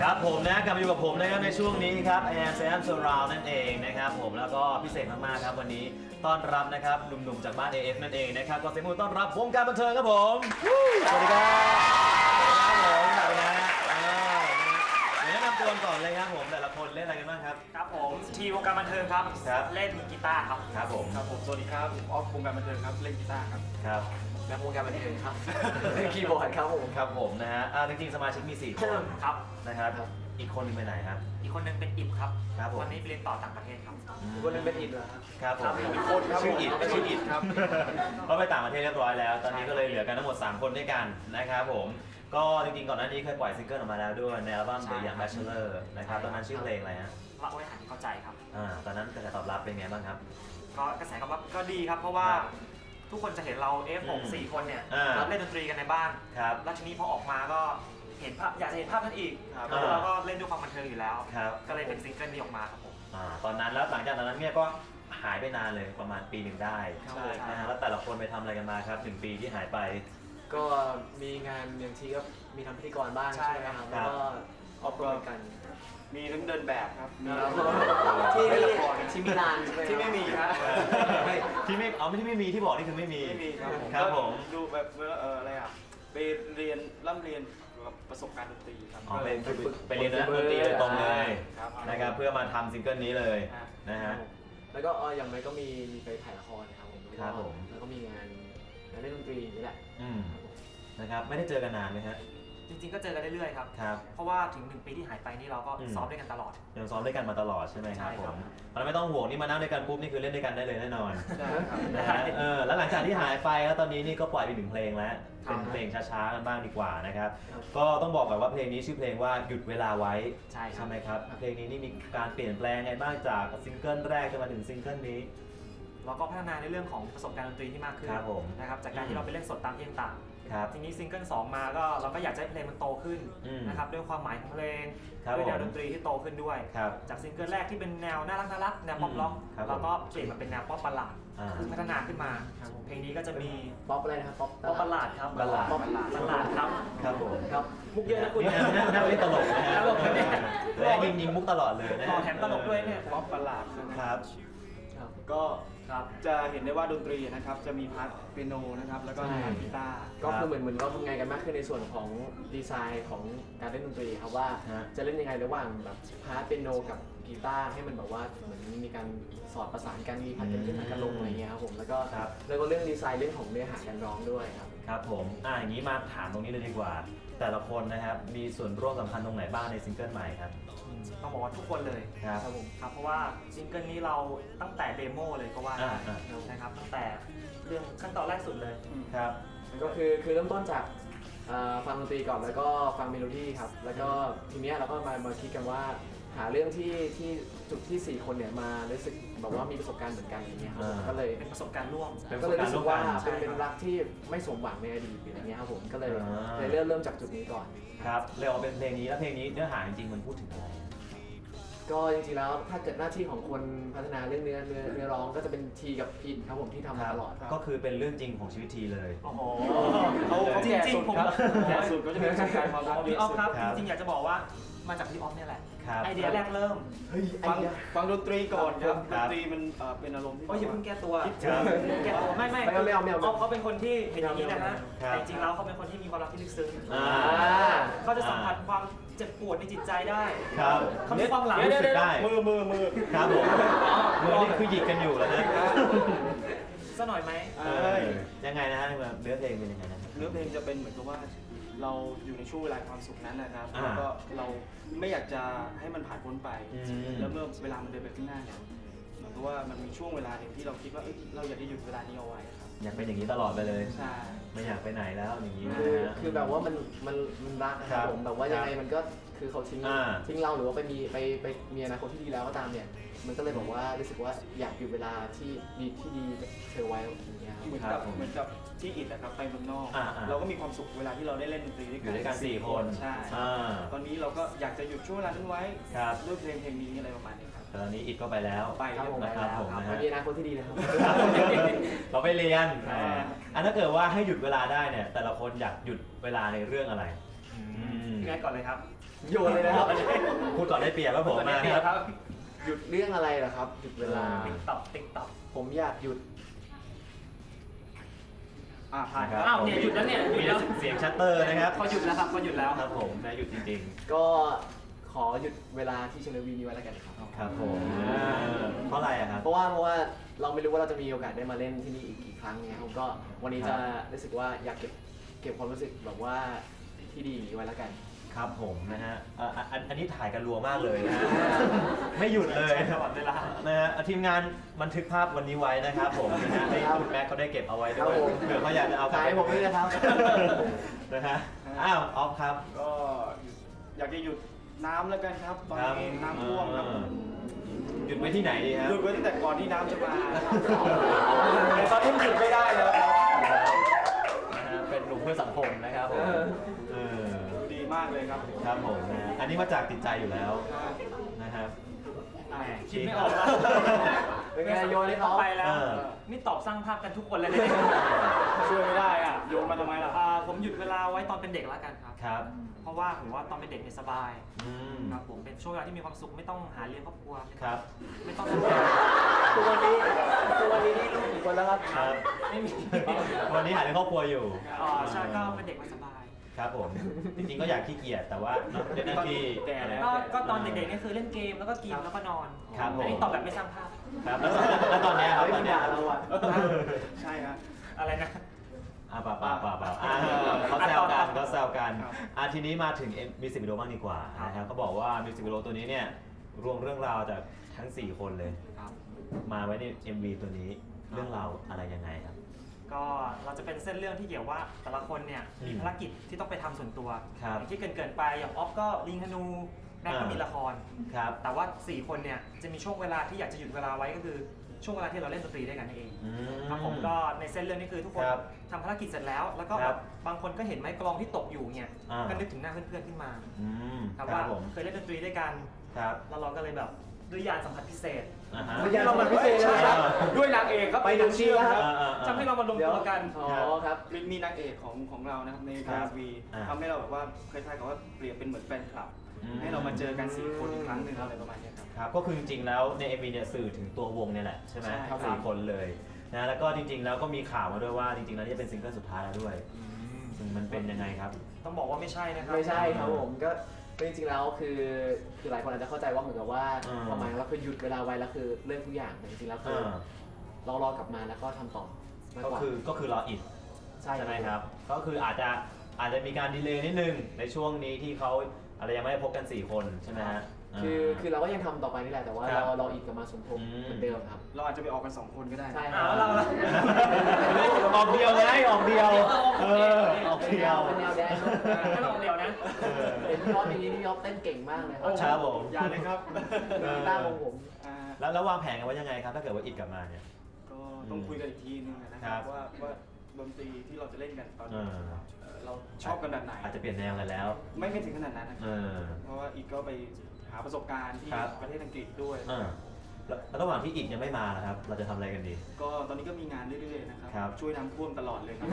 ครับผมนะกลับมาอยู่กับผมนะครับในช่วงนี้ครับแอนแซมโซราวนั่นเองนะครับผมแล้วก็พิเศษมากๆครับวันนี้ต้อนรับนะครับหนุ่มๆจากบ้าน AF นั่นเองนะครับก็เสียงปรบมือต้อนรับวงการบันเทิงครับผมสวัสดีครับสวัสดีครับผมสวัสดีนะฮะอ่าเดี๋ยวแนะนำตัวก่อนเลยครับผมแต่ละคนเล่นอะไรกันบ้างครับ ครับผมทีวงการบันเทิงครับ ครับ เล่นกีตาร์ครับ ครับผมครับผมสวัสดีครับออฟวงการบันเทิงครับเล่นกีตาร์ครับครับ แบ็ควงการบันเทิงครับเล่นคีย์บอร์ดครับผม ครับผมนะฮะอ่าจริงๆสมาชิกมี4คนครับ นะครับครับอีกคนหนึงไปไหนครับ อีกคนนึงเป็นอิบครับครับผม วันนี้ไปเรียนต่อต่างประเทศครับคนนึงเป็นอิดเหรอครับ ครับผมอีกคนครับชื่ออิดผมชื่ออิดครับก็ไปต่างประเทศเรียบร้อยแล้ว ตอนนี้ก็เลยเหลือกันทั้งหมด 3 คนด้วยกันนะครับผม ก็จริงๆก่อนหน้านี้เคยปล่อยซิงเกิลออกมาแล้วด้วยในอัลบั้มใช่ The Young Bachelor นะครับ ตอนนั้นชื่อเพลงอะไรฮะละไว้หันที่เข้าใจครับ อ่า ตอนนั้นกระแสตอบรับเป็นไงบ้างครับ ก็กระแสตอบรับก็ดีครับ เพราะว่าครับ ทุกคนจะเห็นเรา F6 อืม4คนเนี่ยอ่าเล่นดนตรีกันในบ้าน ครับ แล้วทีนี้พอออกมาก็เห็นภาพอยากจะเห็นภาพนั้นอีกครับ แล้วเราก็เล่นด้วยความบันเทิงอยู่แล้ว ครับก็เลยเป็นซิงเกิลนี้ออกมาครับผม อ่าตอนนั้นแล้วหลังจากนั้นเนี่ยก็หายไปนานเลยประมาณปีหนึ่งได้ครับใช่นะฮะแล้วแต่ละคนไปทำอะไรกันมาครับหนึ่งปีที่หายไป ก็มีงานอย่างที่ก็มีทำพิธีกรบ้างใช่ใช่ไหมครับครัแล้บวก็ออกรายกัน มีทั้งเดินแบบครับมีแล้วทั้งก็ที่เล่นละครที่มิลานใช่ไหมครับที่ไม่มีครับที่ไม่เอาไม่ที่ไม่มีที่บอกนี่คือไม่มีไม่มีครับผมครับผมก็ดูแบบเอออะไรอะไปเรียนร่ำเรียนแบบประสบการณ์ดนตรีครับอ๋อไปไปไปเรียนนะดนตรีโดยตรงเลยครับนะครับเพื่อมาทำซิงเกิลนี้เลยครับนะฮะแล้วก็เอออย่างไรก็มีมีไปถ่ายละครนะครับผมครับผมแล้วก็มีงานงานเล่นดนตรีนี่แหละอืมครับผมนะครับไม่ได้เจอกันนานไหมฮะ จริงๆก็เจอกันเรื่อยๆครับ ครับ เพราะว่าถึงหนึ่งปีที่หายไปนี่เราก็อืม ซ้อมด้วยกันตลอด ยังซ้อมด้วยกันมาตลอดใช่ไหมครับใช่ผครับมมันไม่ต้องห่วงนี่มานั่งด้วยกันปุ๊บนี่คือเล่นด้วยกันได้เลยแน่นอนใช่ครับนะฮะเออแล้วหลังจากที่หายไปแล้วตอนนี้นี่ก็ปล่อยไปหนึ่งเพลงแล้วครับ เป็นเพลงช้าๆกันบ้างดีกว่านะครับครับก็ต้องบอกก่อนว่าเพลงนี้ชื่อเพลงว่าหยุดเวลาไว้ใช่ครับไหมครับเพลงนี้นี่มีการเปลี่ยนแปลงไงบ้างจากซิงเกิลแรกจนมาถึงซิงเกิลนี้ เราก็พัฒนาในเรื่องของประสบการณ์ดนตรีที่มากขึ้นครับผมนะครับจากการที่เราไปเล่นสดตามที่ต่าง ครับๆทีนี้ซิงเกิลสองมาก็เราก็อยากจะให้เพลงมันโตขึ้นอืมนะครับด้วยความหมายของเพลงครับด้วยแนวผมดนตรีที่โตขึ้นด้วย ครับจากซิงเกิลแรกที่เป็นแนวน่ารักน่ารักแนวป๊อปล็อกครับผมเราก็เปลี่ยนมาเป็นแนวป๊อปบัลลาดอ่า คือพัฒนาขึ้นมาเพลงนี้ก็จะมีป๊อปอะไรนะครับป๊อปป๊อปบัลลาดครับบัลลาด ป๊อปบัลลาดครับครับผมครับมุกเยอะนะคุณ นี่นั่งนั่งเล่นตลกนะฮะตลกนะเนี่ย และยิงยิงมุกตลอดเลยนะต่อแถมตลกด้วยเนี่ย ป๊อปบัลลาดใช่ไหมครับ ครับ ก็ ครับ จะเห็นได้ว่าดนตรีนะครับจะมีพาร์ทเปียโนนะครับแล้วก็มีพาร์ทกีตาร์ ก็คือเหมือนเหมือนเราทำงานกันมากขึ้นในส่วนของดีไซน์ของการเล่นดนตรีครับว่าฮะ จะเล่นยังไงระหว่างแบบพาร์ทเปียโนกับกีตาร์ให้มันแบบว่าเหมือนมีการสอดประสานกันมีพัดกันขึ้นพัดกันลงอะไรเงี้ยครับผมแล้วก็ครับ แล้วก็เรื่องดีไซน์เรื่องของเนื้อหาการร้องด้วยครับ ครับผม อ่าอย่างนี้มาถามตรงนี้เลยดีกว่า แต่ละคนนะครับมีส่วนร่วมสำคัญตรงไหนบ้างในซิงเกิลใหม่ครับ ต้องบอกว่าทุกคนเลยครับครับผม ครับเพราะว่าซิงเกิลนี้เราตั้งแต่เดโมเลยก็ว่าอ่าได้อ่า นะครับตั้งแต่เรื่องขั้นตอนแรกสุดเลย ครับ ก็คือคือเริ่มต้นจากเอ่อฟังดนตรีก่อนแล้วก็ฟังเมโลดี้ครับ แล้วก็ทีเนี้ยเราก็มามาคิดกันว่า หาเรื่องที่ที่จุดที่สี่คนเนี่ยมารู้สึก แบบว่ามีประสบการณ์เหมือนกันอย่างเงี้ยครับผมอ่า ก็เลย เป็นประสบการณ์ร่วม เป็นก็เลยรู้สึกว่าประสบการณ์ร่วมกันเป็นเป็นใช่ครับรักที่ไม่สมหวังในอดีตอย่างเงี้ยครับผมก็เลยอ่า เลยเริ่มเริ่มจากจุดนี้ก่อน ครับเลยออกเป็นเพลงนี้แล้วเพลงนี้เนื้อหาจริงๆมันพูดถึงอะไรก็จริงๆแล้วถ้าเกิดหน้าที่ของคนพัฒนาเรื่องเนื้อเนื้อเนื้อร้องก็จะเป็นทีกับอินครับผมที่ทำมาตลอดก็คือเป็นเรื่องจริงของชีวิตทีเลย โอ้โหเขาเขาจริงแก่จริงสุดผมครับแก่สุดก็จะมีประสบการณ์ความรักเยพี่อะออฟสุดครับ ครับ จริงๆ อยากจะบอกว่ามาจากพี่ออฟเนี่ยแหละ ครับ ไอเดียแรกเริ่ม เฮ้ยไอฟังเดีย ฟังดนตรีก่อนครับคดรันบตรีมันเอ่อเป็นอารมณ์ที่โอ้ยอย่าเพิ่งแก้ตัวครับแก้ตัวไม่ไม่ไม่เอาไม่เอาไม่เอาออฟเขาเป็นคนที่เห็นอย่างนี้นะฮะครับแต่จริงๆแล้วเขาเป็นคนที่มีความรักที่ลึกซึ้งอ่า เขาจะสัมผัสความเจ็บปวดในจิตใจได้ ครับเขามีความหลังรู้สึกได้มือมือมือครับผมมือนี่คือหยิกกันอยู่แล้วนะซะหน่อยไหม เออยังไงนะฮะเนื้อเพลงเป็นยังไงนะครับเนื้อเพลงจะเป็นเหมือนกับว่า เราอยู่ในช่วงเวลาความสุขนั้นนะครับอ่าแล้วก็เราไม่อยากจะให้มันผ่านพ้นไป อืม แล้วเมื่อเวลามันเดินไปข้างหน้าเนี่ยเหมือนกับว่ามันมีช่วงเวลาหนึ่งที่เราคิดว่าเอ้ยเราอยากจะหยุดเวลานี้เอาไว้ครับอยากเป็นอย่างนี้ตลอดไปเลย ใช่ ไม่อยากไปไหนแล้วอย่างนี้นะคือฮะ คือแบบว่ามันมันมันรักนะคครัรับบผมแบบว่ายังไงครับมันก็คือเขาทิ้งอ่า ทิ้งเราหรือว่าไปมีไปไปมีอนาคตที่ดีแล้วก็ตามเนี่ย มันก็เลยบอกว่ารู้สึกว่าอยากอยู่เวลาที่ดีที่ดีกับเธอไว้อย่างเงี้ยครับ เหมือนครักับบผม เหมือนกับ ที่อิดนะครับไปเมืองนอก อ่าอ่าเราก็มีความสุขเวลาที่เราได้เล่นดนตรีด้วยอกัยู่ด้วยกันสี่คนใช่อ่า ตอนนี้เราก็อยากจะหยุดช่วงเวลานั้นไว้ครับ ด้วยเพลงเพลงนี้อะไรประมาณนี้ครับแต่ตอนนี้อิดก็ไปแล้วไปครับผมเรียบร้อยนะครับผมครับนะฮะ มีอนาคตที่ดีนะครับ เราไปเรียนอ่า อันถ้าเกิดว่าให้หยุดเวลาได้เนี่ย แต่ละคนอยากหยุดเวลาในเรื่องอะไรพี่แม็กก่อนเลยครับโยนเลยนะครับพูดก่อนได้เปรียบครับผมมาครับ หยุดเรื่องอะไรล่ะครับ หยุดเวลาอืมติ๊กต็อกติ๊กต็อกผมอยากหยุด อ่าผ่านคครัรับบอ้าวเนี่ยหยุดแล้วเนี่ยหยุมีดแล้วเสียงชัตเตอร์นะครับเขาหยุดแล้วครับเขาหยุดแล้วครับผมนะหยุดจริงก็ขอหยุดเวลาที่เชลวีนี้ไว้แล้วกันครับๆครับผมเพราะอะไรอะครับ เพราะว่าเพราะว่าเราไม่รู้ว่าเราจะมีโอกาสได้มาเล่นที่นี่อีกกี่ครั้งเนี่ยผมก็วันนี้ครัจะบรู้สึกว่าอยากเก็บเก็บความรู้สึกแบบว่าที่ดีอย่างนี้ไว้แล้วกัน ครับผมนะฮะเอ่ออันอันนี้ถ่ายกันรัวมากเลยนะฮะไม่หยุดเลยตลอดเวลานะฮะทีมงานบันทึกภาพวันนี้ไว้นะครับผมนะฮะให้คุณแม็กเขาได้เก็บเอาไว้ด้ครัวยบผม เผื่อเขาอยากจะเอากลับถ่ายให้ผมด้วยนะครับ นะฮะอ้าวออฟครับ ก็อยากจะหยุดน้ำแล้วกันครับ ตอนครับนี้น้ำท่วมครับเออหยุดไว้ที่ไหนดีครับหยุดไว้ตั้งแต่ก่อนที่น้ำจะมาแต่ตอนนี้มันหยุดไม่ได้แล้วครับ นะฮะเป็นหนุ่มเพื่อสังคมนะครับผมเออเออดี มากเลยครับครับผมนะฮะอันนี้มาจากติดใจอยู่แล้วนะครับอ่าคิดไม่ออกแล้วเป็นไงโยนให้เขาไปแล้ว เออ นี่ตอบสร้างภาพกันทุกคนเลยนะเนี่ยช่วยไม่ได้อะโยนมาทำไมล่ะ อ่าผมหยุดเวลาไว้ตอนเป็นเด็กแล้วกันครับ ครับเพราะว่าผมว่าตอนเป็นเด็กเนี่ยสบายอืมครับผมเป็นช่วงเวลาที่มีความสุขไม่ต้องหาเลี้ยงครอบครัวครับ ไม่ต้องทำงานทุกวันนี้ทุกวันนี้นี่ลูกกี่คนแล้วครับ ครับ ไม่มี วันนี้หาในครอบครัวอยู่ อ๋อใช่ก็เป็นเด็กมันสบาย ครับผม จริงๆก็อยากขี้เกียจแต่ว่าเนอะเล่นหน้าที่แก่แล้ว ก็ก็ตอนเด็กๆเนี่ยคือเล่นเกมแล้วก็กินแล้วก็นอนครับผม อันนี้ตอบแบบไม่สร้างภาพ ครับแล้วแล้วตอนเนี้ยครับไม่ตอนมีเนี้ยด่าเราอะใช่ฮะ อะไรนะ อ่าเปล่าเปล่าเปล่าเปล่าอ่าเขาแซวกันเขาแซวกันอ่าทีนี้มาถึงมิวสิกวิดีโอบ้างดีกว่านะครับเขาบอกว่ามิวสิกวิดีโอตัวนี้เนี่ยรวมเรื่องราวจากทั้ง 4 คนเลยครับมาไว้ใน MV ตัวนี้เรื่องราวอะไรยังไงครับ ก็เราจะเป็นเส้นเรื่องที่เกี่ยวว่าแต่ละคนเนี่ยมีอืมภารกิจที่ต้องไปทำส่วนตัวครับ อย่างที่เกินๆไปอย่างออฟก็ลิงธนูแม็กก็อ่ามีมีละคร ครับ แต่ว่า 4 คนเนี่ยจะมีช่วงเวลาที่อยากจะหยุดเวลาไว้ก็คือช่วงเวลาที่เราเล่นดนตรีด้วยกันนั่นเอง อื ครับผมก็ในเส้นเรื่องนี้คือทุกคนครับทำภารกิจเสร็จแล้ว แล้วก็คแบรับบบางคนก็เห็นไม้กลองที่ตกอยู่เนี่ยอ่า ก็นึกถึงหน้าเพื่อนๆขึ้นมาอืมคครัรับบว่าผมเคยเล่นดนตรีด้วยกัน ครับ แล้วเราก็เลยแบบ ด้วยยานสัมผัสพิเศษอ่าฮะไม่ใช่เรามันพิเศษเลยนะครับ ด้วยนางเอกครับไปหนึ่งทีแล้วครับอ่าอ่าทำให้เรามารวมตัวกัน อ๋อครับมีมีนางเอกของของเรานะครับในครัทีบวีอ่า ทำให้เราแบบว่าคล้ายๆกับว่าเปรียบเป็นเหมือนแฟนคลับอืมให้เรามาเจอกันสี่คนอีกครั้งหนึ่งอะไรประมาณเนี้ยครับ ครับก็คือจริงๆแล้วใน MV เนี่ยสื่อถึงตัววงเนี่ยแหละใช่ไหมใช่ครับ สี่คนเลยนะแล้วก็จริงๆแล้วก็มีข่าวมาด้วยว่าจริงๆแล้วนี่จะเป็นซิงเกิลสุดท้ายแล้วด้วยซึ่งมันเป็นยังไงครับ ต้องบอกว่าไม่ใช่นะครับไม่ใช่ครับผมก็ จริงๆแล้วคือคือหลายคนอาจจะเข้าใจว่าเหมือนกับว่าอืมประมาณว่าคือหยุดเวลาไว้แล้วคือเลิกทุกอย่างแต่จริงๆแล้วคืออ่าเรารอกลับมาแล้วก็ทำต่อมากก็กว่าคือก็คือรออิดใช่ใช่ไหมครับ ก็คืออาจจะอาจจะมีการดีเลย์นิดนึงในช่วงนี้ที่เขาอะไรยังไม่ได้พบกัน 4 คนใช่ไหมฮะ คือคือเราก็ยังทำต่อไปนี่แหละแต่ว่าครับเราเราอีกกลับมาสมทบอืม เหมือนเดิมครับ เราอาจจะไปออกกันสองคนก็ได้ ใช่คอ้ารัวบเราเราออกเดียวไงออกเดียว เออออกเป็นเดีแนยว วเป็นแนวแดนซ์ให้เราเดียวนะเออเห็นพี่ยอดอย่างนี้พี่ยอดเต้นเก่งมากเลยครับครับผม อย่าเลยครับกีตาร์ของผม อ่าแล้วแล้ววางแผนกันไว้ยังไงครับ ถ้าเกิดว่าอิดกลับมาเนี่ย ก็ต้องคุยกันอีกทีนึงนะคครัรับบว่าว่าดนตรีที่เราจะเล่นกันตอนเอนี้อเอ่อเราชอบกันแบบไหนอาจจะเปลี่ยนแนวกันแล้ว ไม่ไม่ถึงขนาดนั้นนะเออเพราะว่าอีกก็ไป หาประสบการณ์ที่ครับ ประเทศอังกฤษด้วยเออแล้วแล้วระหว่างที่อิดยังไม่มานะครับ เราจะทำอะไรกันดี ก็ตอนนี้ก็มีงานเรื่อยๆนะครับ ครับ ช่วยน้ำท่วมตลอดเลยครับ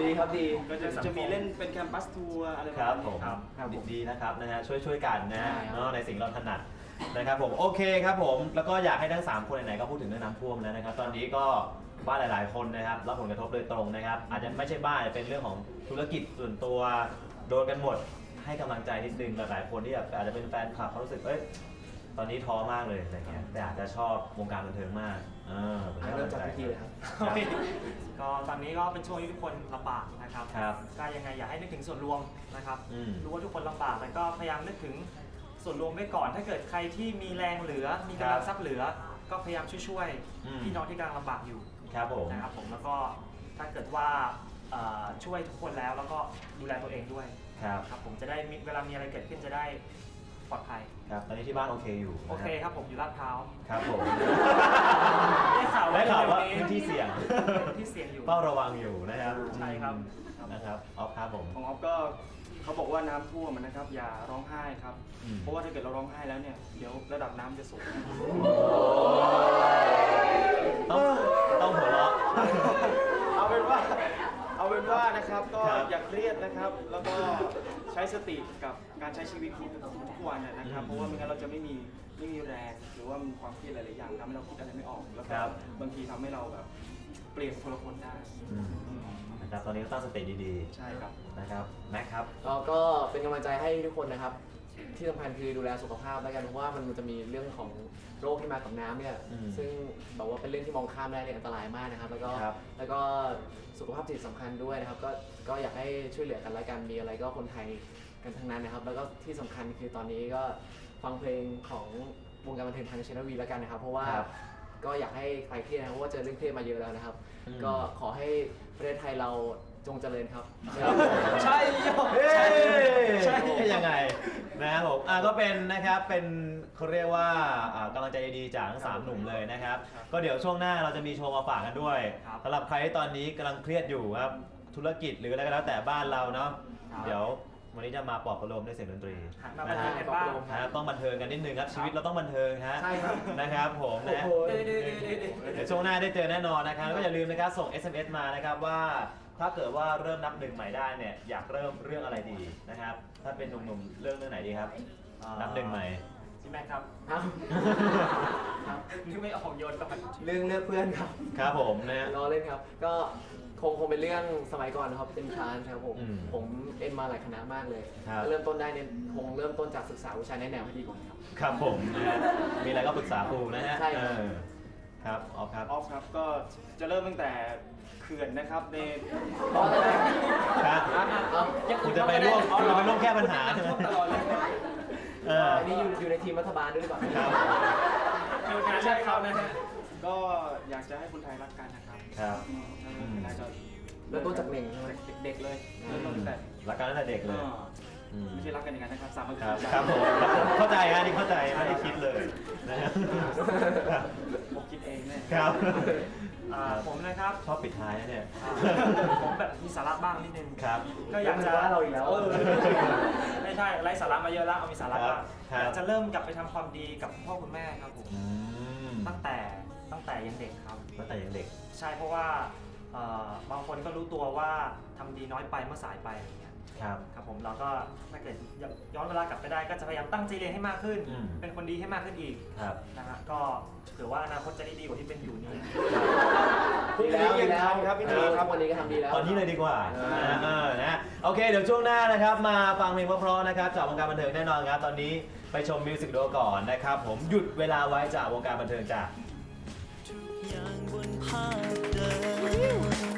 ดีครับดี ก็จะจะมีเล่นเป็นแคมปัสทัวร์อะไรแบครับบผมนี้ครับ ครับผม ดีนะครับนะฮะช่วยช่วยกันนะฮะใช่ครับ เนาะในสิ่งเราถนัดนะครับผมโอเคครับผมแล้วก็อยากให้ทั้ง 3 คนไหนๆก็พูดถึงเรื่องน้ำท่วมแล้วนะครับตอนนี้ก็บ้านหลาย ๆ คนนะครับรับผลกระทบโดยตรงนะครับ อาจจะไม่ใช่บ้านอาจจะเป็นเรื่องของธุรกิจส่วนตัวโดนกันหมด ให้กำลังใจนิดนึงหลายๆคนที่แบบอาจจะเป็นแฟนคลับเขารู้สึกเอ้ยตอนนี้ท้อมากเลยอะไรเงี้ยแต่อาจจะชอบวงการบันเทิงมาก เออเป็นเริ่มกำลังจากใจ พิธีเลยครับครับ ก็ตอนนี้ก็เป็นช่วงที่ทุกคนลำบากนะครับครับก็ยังไงอยากให้นึกถึงส่วนรวมนะครับ อืมรู้ว่าทุกคนลำบากแต่ก็พยายามนึกถึงส่วนรวมไว้ก่อน ถ้าเกิดใครที่มีแรงเหลือ มีกำลังทรัพย์เหลือ ก็พยายามช่วยอืม ๆพี่น้องที่กำลังลำบากอยู่ครับผม นะครับผมแล้วก็ถ้าเกิดว่าเอ่อช่วยทุกคนแล้วแล้วก็ดูแลตัวเองด้วย ครับครับผมจะได้มีเวลามีอะไรเกิดขึ้นจะได้ปลอดภัย ครับตอนนี้ที่บ้านโอเคอยู่โอเคครับผมอยู่ลาดพร้าวครับผมได้ข่าวได้ข่าวว่าเร็ๆพื้นที่เสี่ยงพื้นที่เสี่ยงอยู่ เฝ้าระวังอยู่นะครับใช่ครับ นะครับออฟครับผม ของออฟก็เขาบอกว่าน้ำท่วมนะครับ อย่าร้องไห้ครับ อืม เพราะว่าถ้าเกิดเราร้องไห้แล้วเนี่ยเดี๋ยวระดับน้ำจะสูง ต้องต้องหัวเราะ เอาเป็นว่า เอาเป็นว่านะครับก็ครับอย่าเครียดนะครับ แล้วก็ใช้สติกับการใช้ชีวิตทุกทุกวันนะนะครับอืมเพราะว่าไม่งั้นเราจะไม่มีไม่มีแรงหรือว่ามีความเครียดหลายๆอย่างทำให้เราคิดอะไรไม่ออกแล้วก็ครับ บางทีทำให้เราแบบเปลี่ยนคนละคนได้อืมนะครับตอนนี้ก็ตั้งสติดีใช่ครับ ๆนะครับแม็กครับ เราก็เป็นกำลังใจให้ทุกคนนะครับ ที่สำคัญคือดูแลสุขภาพแล้วกันเพราะว่ามันจะมีเรื่องของโรคที่มากับน้ำเนี่ยอืมซึ่งแบบว่าเป็นเรื่องที่มองข้ามได้เลยอันตรายมากนะครับ แล้วก็ครับ แล้วก็สุขภาพจิตสำคัญด้วยนะครับ ก็ก็อยากให้ช่วยเหลือกันและกันมีอะไรก็คนไทยกันทั้งนั้นนะครับ แล้วก็ที่สำคัญคือตอนนี้ก็ฟังเพลงของวงการบันเทิงทางชนวีแล้วกันนะครับ เพราะว่า ครับ ก็อยากให้ใครเครียดนะครับเพราะว่าเจอเรื่องเครียดมาเยอะแล้วนะครับ อืมก็ขอให้ประเทศไทยเรา จงเจริญครับ ใช่โยเฮ้ยใช่ยังไงนะครับผมอะก็เป็นนะครับเป็นเขาเรียกว่าอ่ากำลังใจดีๆจากทั้งสามหนุ่มเลยนะครับ ก็เดี๋ยวช่วงหน้าเราจะมีโชว์มาฝากกันด้วยครับ สำหรับใครที่ตอนนี้กำลังเครียดอยู่ครับธุรกิจหรืออะไรก็แล้วแต่บ้านเราเนาะครับเดี๋ยววันนี้จะมาปลอบประโลมด้วยเสียงดนตรีหันมาบันเทิงกันบ้างนะต้องบันเทิงกันนิดนึงครับชีวิตเราต้องบันเทิงฮะใช่ครับ นะครับผมนะโอ้โหเดี๋ยวๆๆๆเดี๋ยวช่วงหน้าได้เจอแน่นอนนะครับแล้วก็อย่าลืมนะครับส่ง SMS มานะครับว่า ถ้าเกิดว่าเริ่มนับหนึ่งใหม่ได้เนี่ยอยากเริ่มเรื่องอะไรดีนะครับ ถ้าเป็นหนุ่มๆเรื่องเรื่องไหนดีครับ นับหนึ่งใหม่พี่แม็กครับครับครับนึกไม่ออกโยนก่อนเรื่องเลือกเพื่อนครับ ครับผมนะฮะรอเล่นครับ ก็คงคงเป็นเรื่องสมัยก่อนนะครับเป็นทรานส์ครับผมอืมผมเอ็นมาหลายคณะมากเลยครับเริ่มต้นได้เนี่ยคงเริ่มต้นจากศึกษาวิชาแนะแนวให้ดีก่อนครับ ครับผมนะฮะมีอะไรก็ปรึกษาครูนะฮะ ใช่ครับเออ ครับออฟครับ ออฟครับก็จะเริ่มตั้งแต่เขื่อนนะครับในเพราะอะไรครับเอาคุณจะไปร่วมคุณจะไปร่วมแก้ปัญหาใช่ไหมตลอดเลยเอออันนี้อยู่อยู่ในทีมรัฐบาลด้วยหรือเปล่าครับคืองานใช่เขานะฮะก็อยากจะให้คนไทยรักกันนะครับครับอืมถ้าเราเป็นไทยก็เริ่มต้นจากหนึ่งใช่ไหมเด็กๆเลยเริ่มต้นตั้งแต่รักกันตั้งแต่เด็กเลยอ่าอืม ไม่ใช่รักกันอย่างนั้นนะครับสามัคคคีรับใจครับผมครับผมเข้าใจฮะนี่เข้าใจไม่ได้คิดเลยนะฮะครับผมคิดเองเนี่ยครับ อ่าผมนะครับชอบปิดท้ายนะเนี่ยอ่าผมแบบมีสาระบ้างนิดนึง ครับ ก็อยากจะว่าเราอีกแล้วเออไม่ใช่ไร้สาระมาเยอะแล้วเอามีสาระบ้างครับ อยากจะเริ่มกลับไปทำความดีกับคุณพ่อคุณแม่ครับผมอืมตั้งแต่ตั้งแต่ยังเด็กครับ ตั้งแต่ยังเด็ก ใช่เพราะว่าเอ่อบางคนก็รู้ตัวว่าทำดีน้อยไปเมื่อสายไปอย่างเงี้ย ครับ ครับผมเราก็ถ้าเกิดย้อนเวลากลับไปได้ก็จะพยายามตั้งใจเรียนให้มากขึ้น อืม เป็นคนดีให้มากขึ้นอีกครับนะฮะก็ถือว่าอนาคตจะได้ดีกว่าที่เป็นอยู่นี่พรุ่งนี้ยังทันครับพี่ทีครับวันนี้ก็ทำดีแล้ว ตอนนี้เลยดีกว่าเออ เออนะโอเค เดี๋ยวช่วงหน้านะครับ มาฟังเพลงเพราะๆนะครับจากวงการบันเทิงแน่นอนครับ ตอนนี้ไปชมมิวสิกวิดีโอก่อนนะครับ ผมหยุดเวลาไว้จากวงการบันเทิงจ้ะอย่างบนภาพเดิม